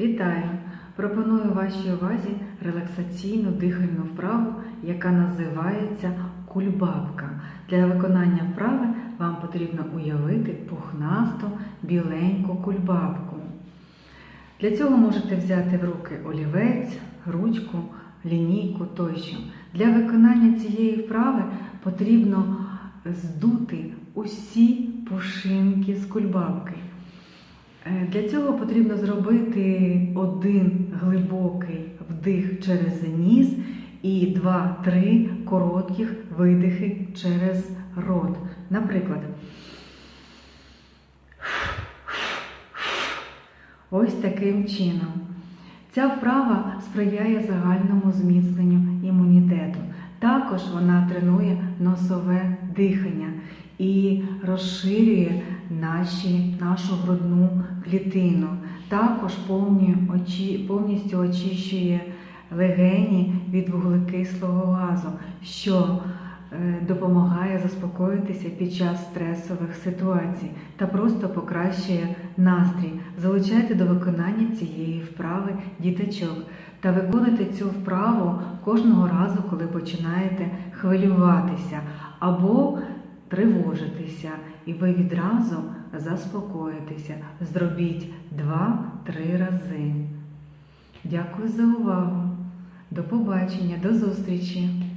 Вітаю! Пропоную вашій увазі релаксаційну дихальну вправу, яка називається кульбабка. Для виконання вправи вам потрібно уявити пухнасту біленьку кульбабку. Для цього можете взяти в руки олівець, ручку, лінійку тощо. Для виконання цієї вправи потрібно здути усі пушинки з кульбабки. Е, Для цього потрібно зробити один глибокий вдих через ніс і два-три коротких видихи через рот. Наприклад, ось таким чином. Ця вправа сприяє загальному зміцненню імунітету. Також вона тренує носове дихання і розширює наші, нашу грудну клітину. Також повні очі, повністю очищує легені від вуглекислого газу, що е, допомагає заспокоїтися під час стресових ситуацій та просто покращує настрій. Залучайте до виконання цієї вправи діточок та виконуйте цю вправу кожного разу, коли починаєте хвилюватися або тривожитися, і ви відразу заспокоїтеся. Зробіть 2-3 рази. Дякую за увагу. До побачення, до зустрічі!